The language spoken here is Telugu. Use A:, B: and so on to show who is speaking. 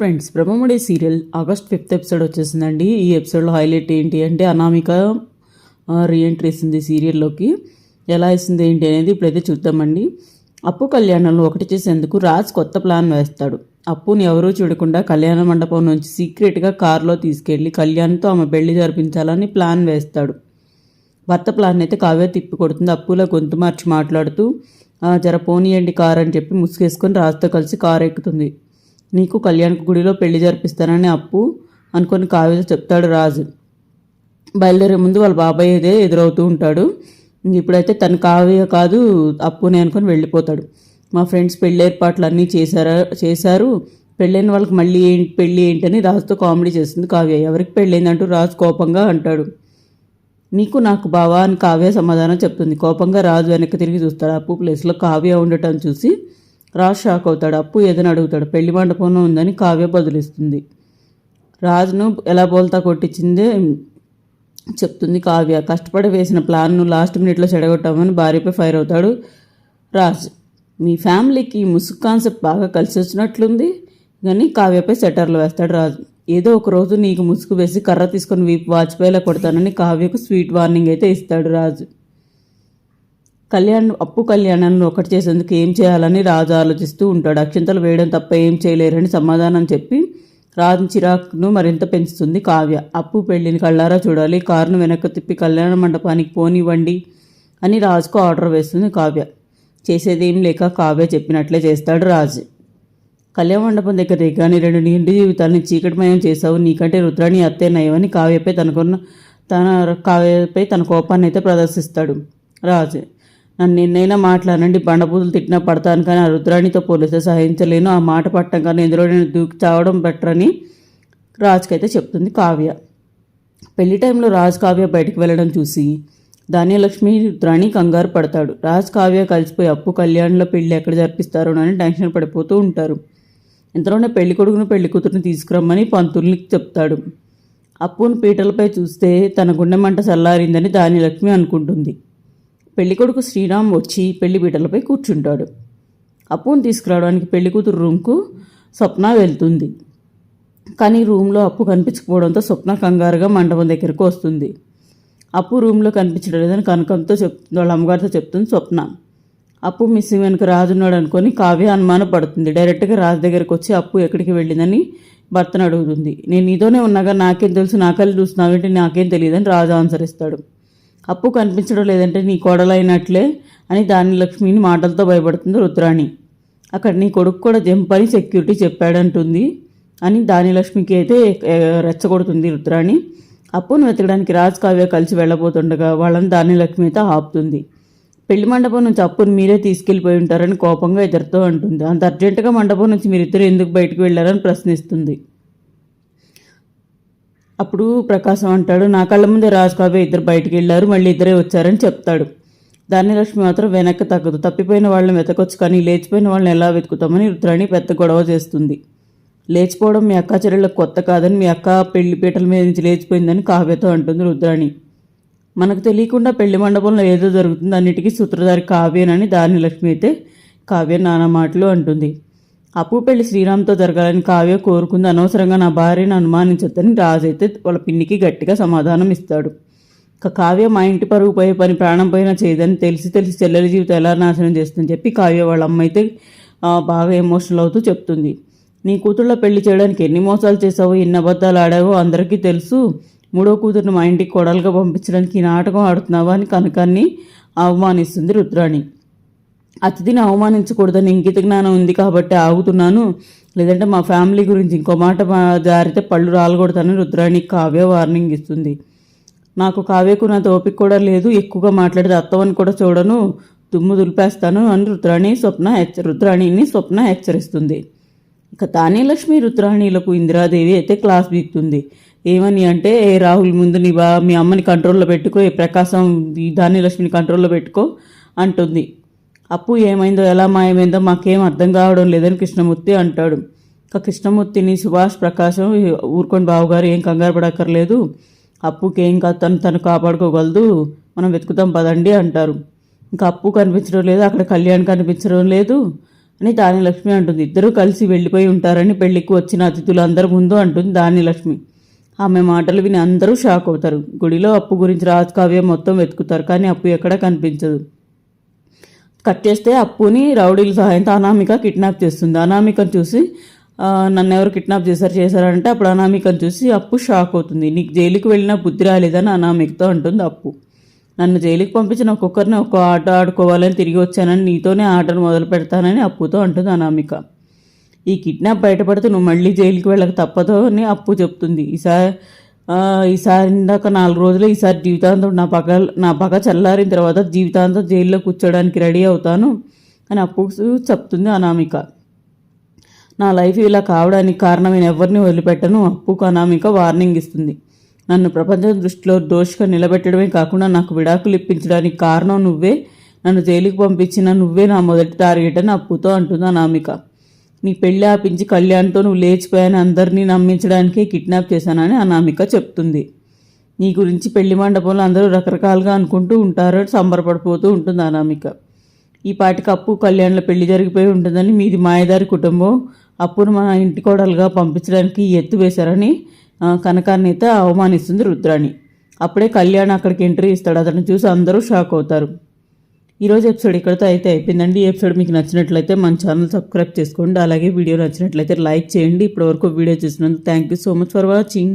A: Friends Brahmamudi serial August fifth episode వచ్చేసిందండి. ఈ ఎపిసోడ్లో హైలైట్ ఏంటి అంటే అనామిక రీఎంట్రీ ఇస్తుంది సీరియల్లోకి ఎలా ఇస్తుంది ఏంటి అనేది ఇప్పుడైతే చూద్దామండి. అప్పు కళ్యాణంలో ఒకటి చేసేందుకు రాజ్ కొత్త ప్లాన్ వేస్తాడు. అప్పుని ఎవరూ చూడకుండా కళ్యాణ మండపం నుంచి సీక్రెట్గా కారులో తీసుకెళ్ళి కళ్యాణ్తో ఆమె పెళ్ళి జరిపించాలని ప్లాన్ వేస్తాడు. భర్త ప్లాన్ అయితే కావ్య తిప్పి కొడుతుంది. అప్పులో గొంతు మార్చి మాట్లాడుతూ జర పోనీయండి కార్ అని చెప్పి ముసుగేసుకొని రాజుతో కలిసి కారు ఎక్కుతుంది. నీకు కళ్యాణ్ గుడిలో పెళ్ళి జరిపిస్తానని అప్పు అనుకొని కావ్యతో చెప్తాడు రాజు. బయలుదేరే ముందు వాళ్ళ బాబాయ్ అదే ఎదురవుతూ ఉంటాడు. ఇప్పుడైతే తను కావ్య కాదు అప్పుని అనుకొని వెళ్ళిపోతాడు. మా ఫ్రెండ్స్ పెళ్ళి ఏర్పాట్లు అన్నీ చేశారా చేశారు. పెళ్ళైన వాళ్ళకి మళ్ళీ ఏంటి పెళ్ళి ఏంటని రాజుతో కామెడీ చేస్తుంది కావ్య. ఎవరికి పెళ్ళైందంటూ రాజు కోపంగా అంటాడు. నీకు నాకు బావా అని కావ్య సమాధానం చెప్తుంది. కోపంగా రాజు వెనక్కి తిరిగి చూస్తాడు. అప్పు ప్లేస్లో కావ్య ఉండటం చూసి రాజ్ షాక్ అవుతాడు. అప్పు ఏదని అడుగుతాడు. పెళ్ళి మండపంలో ఉందని కావ్య బదులిస్తుంది. రాజును ఎలా బోల్తా కొట్టించిందే చెప్తుంది కావ్య. కష్టపడి వేసిన ప్లాన్ను లాస్ట్ మినిట్లో చెడగొట్టామని భార్యపై ఫైర్ అవుతాడు రాజ్. మీ ఫ్యామిలీకి ముసుగు కాన్సెప్ట్ బాగా కలిసి వచ్చినట్లుంది కానీ కావ్యపై సెటర్లు వేస్తాడు రాజు. ఏదో ఒక రోజు నీకు ముసుగు వేసి కర్ర తీసుకొని వీపు వాచిపోయేలా కొడతానని కావ్యకు స్వీట్ వార్నింగ్ అయితే ఇస్తాడు రాజు. కళ్యాణ్ అప్పు కళ్యాణాన్ని ఒకటి చేసేందుకు ఏం చేయాలని రాజు ఆలోచిస్తూ ఉంటాడు. అక్షింతలు వేయడం తప్ప ఏం చేయలేరని సమాధానం చెప్పి రాజు చిరాకును మరింత పెంచుతుంది కావ్య. అప్పు పెళ్ళిని కళ్ళారా చూడాలి. కారును వెనక్కి తిప్పి కళ్యాణ మండపానికి పోనివ్వండి అని రాజుకు ఆర్డర్ వేస్తుంది కావ్య. చేసేదేం లేక కావ్య చెప్పినట్లే చేస్తాడు రాజు. కళ్యాణ మండపం దగ్గర దిగ్గాని రెండు నిండు జీవితాన్ని చీకటిమయం చేశావు. నీకంటే రుద్రాణి అత్తే నయమని కావ్యపై తనకున్న తన కావ్యపై తన కోపాన్ని అయితే ప్రదర్శిస్తాడు రాజు. నన్ను ఎన్నైనా మాట్లాడండి బండబూతులు తిట్టినా పడతాను కానీ ఆ రుద్రాణితో పోలిస్తే సహించలేను. ఆ మాట పట్టం కానీ ఇందులో నేను దూకి చావడం బెటర్ అని రాజుకైతే చెప్తుంది కావ్య. పెళ్ళి టైంలో రాజ్ కావ్య బయటికి వెళ్ళడం చూసి ధాన్యలక్ష్మి రుద్రాణి కంగారు పడతాడు. రాజ్ కావ్య కలిసిపోయి అప్పు కళ్యాణ్లో పెళ్ళి ఎక్కడ జరిపిస్తారో అని టెన్షన్ పడిపోతూ ఉంటారు. ఇంతలోనే పెళ్ళి కొడుకును పెళ్ళి కూతురుని తీసుకురమ్మని పంతుల్ని చెప్తాడు. అప్పును పీటలపై చూస్తే తన గుండె మంట చల్లారిందని ధాన్యలక్ష్మి అనుకుంటుంది. పెళ్ళికొడుకు శ్రీరామ్ వచ్చి పెళ్ళి పీటలపై కూర్చుంటాడు. అప్పును తీసుకురావడానికి పెళ్ళికూతురు రూమ్కు స్వప్న వెళ్తుంది. కానీ రూమ్లో అప్పు కనిపించకపోవడంతో స్వప్న కంగారుగా మండపం దగ్గరకు వస్తుంది. అప్పు రూమ్లో కనిపించడం లేదని కనకంతో చెప్తుంది వాళ్ళ అమ్మగారితో చెప్తుంది స్వప్న. అప్పు మిస్సింగ్ వెనుక రాజున్నాడు అనుకొని కావ్య అనుమాన పడుతుంది డైరెక్ట్గా రాజు దగ్గరకు వచ్చి అప్పు ఎక్కడికి వెళ్ళిందని భర్తను అడుగుతుంది. నేను నీతోనే ఉన్నాగా నాకేం తెలుసు నా కళ్ళు చూస్తున్నావేంటి నాకేం తెలియదని రాజు ఆన్సర్ ఇస్తాడు. అప్పు కనిపించడం లేదంటే నీ కోడలైనట్లే అని దాని లక్ష్మిని మాటలతో భయపడుతుంది రుద్రాణి అక్కడ నీ కొడుకు కూడా జంపని సెక్యూరిటీ చెప్పాడంటుంది అని దాని లక్ష్మికి అయితే రెచ్చగొడుతుంది రుద్రాణి అప్పును వెతకడానికి రాజ్ కావ్య కలిసి వెళ్ళబోతుండగా వాళ్ళని దాని లక్ష్మి అయితే ఆపుతుంది. పెళ్ళి మండపం నుంచి అప్పును మీరే తీసుకెళ్ళిపోయి ఉంటారని కోపంగా ఇద్దరితో అంటుంది. అంత అర్జెంటుగా మండపం నుంచి మీరిద్దరు ఎందుకు బయటకు వెళ్ళారని ప్రశ్నిస్తుంది. అప్పుడు ప్రకాశం అంటాడు నా కళ్ళ ముందే రాజు కావ్య ఇద్దరు బయటికి వెళ్ళారు మళ్ళీ ఇద్దరే వచ్చారని చెప్తాడు. ధాన్యలక్ష్మి మాత్రం వెనక్కి తగ్గదు. తప్పిపోయిన వాళ్ళని వెతకొచ్చు కానీ లేచిపోయిన వాళ్ళని ఎలా వెతుకుతామని రుద్రాణి పెద్ద గొడవ చేస్తుంది. లేచిపోవడం మీ అక్క చెల్లెళ్ళకి కొత్త కాదని మీ అక్క పెళ్ళి పీటల మీద నుంచి లేచిపోయిందని కావ్యతో అంటుంది రుద్రాణి. మనకు తెలియకుండా పెళ్ళి మండపంలో ఏదో జరుగుతుంది అన్నిటికీ సూత్రధారి కావ్యనని దాని లక్ష్మి అయితే కావ్య నానా మాటలు అంటుంది. అప్పు పెళ్ళి శ్రీరామ్తో జరగాలని కావ్య కోరుకుంది. అనవసరంగా నా భార్యను అనుమానించొద్దని రాజు అయితే వాళ్ళ పిన్నికి గట్టిగా సమాధానం ఇస్తాడు. ఇక కావ్య మా ఇంటి పరుగు పోయే పని ప్రాణం పోయినా చేయదని తెలిసి తెలిసి చెల్లెల జీవితం ఎలా నాశనం చేస్తుందని చెప్పి కావ్య వాళ్ళ అమ్మ అయితే బాగా ఎమోషనల్ అవుతూ చెప్తుంది. నీ కూతుళ్ళ పెళ్ళి చేయడానికి ఎన్ని మోసాలు చేసావో ఎన్ని అబద్ధాలు ఆడావో అందరికీ తెలుసు. మూడో కూతురుని మా ఇంటికి కొడలుగా పంపించడానికి ఈ నాటకం ఆడుతున్నావా అని కనకాన్ని అవమానిస్తుంది రుద్రాణి. అతిథిని అవమానించకూడదని ఇంకిత జ్ఞానం ఉంది కాబట్టి ఆగుతున్నాను. లేదంటే మా ఫ్యామిలీ గురించి ఇంకో మాట జారితే పళ్ళు రాలకూడదని రుద్రాణి కావ్య వార్నింగ్ ఇస్తుంది. నాకు కావ్యకు నా తోపిక కూడా లేదు. ఎక్కువగా మాట్లాడితే అత్తవని కూడా చూడను. దుమ్ము దులిపేస్తాను అని రుద్రాణి స్వప్న హెచ్చ రుద్రాణిని స్వప్న హెచ్చరిస్తుంది. ఇక తానేలక్ష్మి రుద్రాణిలకు ఇందిరాదేవి అయితే క్లాస్ బీక్తుంది ఏమని అంటే ఏ రాహుల్ ముందు నీ బా మీ అమ్మని కంట్రోల్లో పెట్టుకో ఏ ప్రకాశం ఈ ధాన్యలక్ష్మిని కంట్రోల్లో పెట్టుకో అంటుంది. అప్పు ఏమైందో ఎలా మాయమైందో మాకేం అర్థం కావడం లేదని కృష్ణమూర్తి అంటాడు. ఇక కృష్ణమూర్తిని సుభాష్ ప్రకాశం ఊరుకొని బావగారు ఏం కంగారు పడక్కర్లేదు. అప్పుకి ఏం కాదు తను తను కాపాడుకోగలదు. మనం వెతుకుతాం పదండి అంటారు. ఇంకా అప్పు కనిపించడం లేదు అక్కడ కళ్యాణ్ కనిపించడం లేదు అని దానిలక్ష్మి అంటుంది. ఇద్దరూ కలిసి వెళ్ళిపోయి ఉంటారని పెళ్ళికి వచ్చిన అతిథులు అందరి ముందు అంటుంది దానిలక్ష్మి ఆమె మాటలు విని అందరూ షాక్ అవుతారు. గుడిలో అప్పు గురించి రాజకావ్యం మొత్తం వెతుకుతారు కానీ అప్పు ఎక్కడా కనిపించదు. కట్ చేస్తే అప్పుని రౌడీల సహాయంతో అనామిక కిడ్నాప్ చేస్తుంది. అనామికను చూసి నన్ను ఎవరు కిడ్నాప్ చేశారు చేశారంటే అప్పుడు అనామికను చూసి అప్పు షాక్ అవుతుంది. నీకు జైలుకి వెళ్ళినా బుద్ధి రాలేదని అనామికతో అంటుంది అప్పు. నన్ను జైలుకి పంపించిన ఒక్కొక్కరిని ఒక్క ఆట ఆడుకోవాలని తిరిగి వచ్చానని నీతోనే ఆటను మొదలు పెడతానని అప్పుతో అంటుంది అనామిక. ఈ కిడ్నాప్ బయటపడితే నువ్వు మళ్ళీ జైలుకి వెళ్ళక తప్పదు అని అప్పు చెప్తుంది. ఈసారి ఈసారి ఇందాక నాలుగు రోజులు ఈసారి జీవితాంతం నా పగ నా పగ చల్లారిన తర్వాత జీవితాంతం జైల్లో కూర్చోడానికి రెడీ అవుతాను అని అప్పు చెప్తుంది అనామిక. నా లైఫ్ ఇలా కావడానికి కారణం నేను ఎవరిని వదిలిపెట్టను? అప్పుకు అనామిక వార్నింగ్ ఇస్తుంది. నన్ను ప్రపంచం దృష్టిలో దోషిగా నిలబెట్టడమే కాకుండా నాకు విడాకులు ఇప్పించడానికి కారణం నువ్వే. నన్ను జైలుకి పంపించిన నువ్వే నా మొదటి టార్గెట్ అని అప్పుతో అంటుంది అనామిక. నీ పెళ్ళి ఆపించి కళ్యాణ్తో నువ్వు లేచిపోయాని అందరినీ నమ్మించడానికే కిడ్నాప్ చేశానని అనామిక చెప్తుంది. నీ గురించి పెళ్ళి మండపంలో అందరూ రకరకాలుగా అనుకుంటూ ఉంటారు సంబరపడిపోతూ ఉంటుంది అనామిక. ఈ పాటికి అప్పు కళ్యాణ్లో పెళ్ళి జరిగిపోయి ఉంటుందని మీది మాయదారి కుటుంబం. అప్పును మన ఇంటి కోడలుగా పంపించడానికి ఎత్తు వేశారని కనకాన్ని అయితే అవమానిస్తుంది రుద్రాణి. అప్పుడే కళ్యాణ్ అక్కడికి ఎంట్రీ ఇస్తాడు. అతను చూసి అందరూ షాక్ అవుతారు. ఈరోజు ఎపిసోడ్ ఇక్కడితో అయితే అయిపోయిందండి. ఈ ఎపిసోడ్ మీకు నచ్చినట్లయితే మన ఛానల్ సబ్స్క్రైబ్ చేసుకోండి. అలాగే వీడియో నచ్చినట్లయితే లైక్ చేయండి. ఇప్పటివరకు వీడియో చూసినందుకు thank you so much for watching.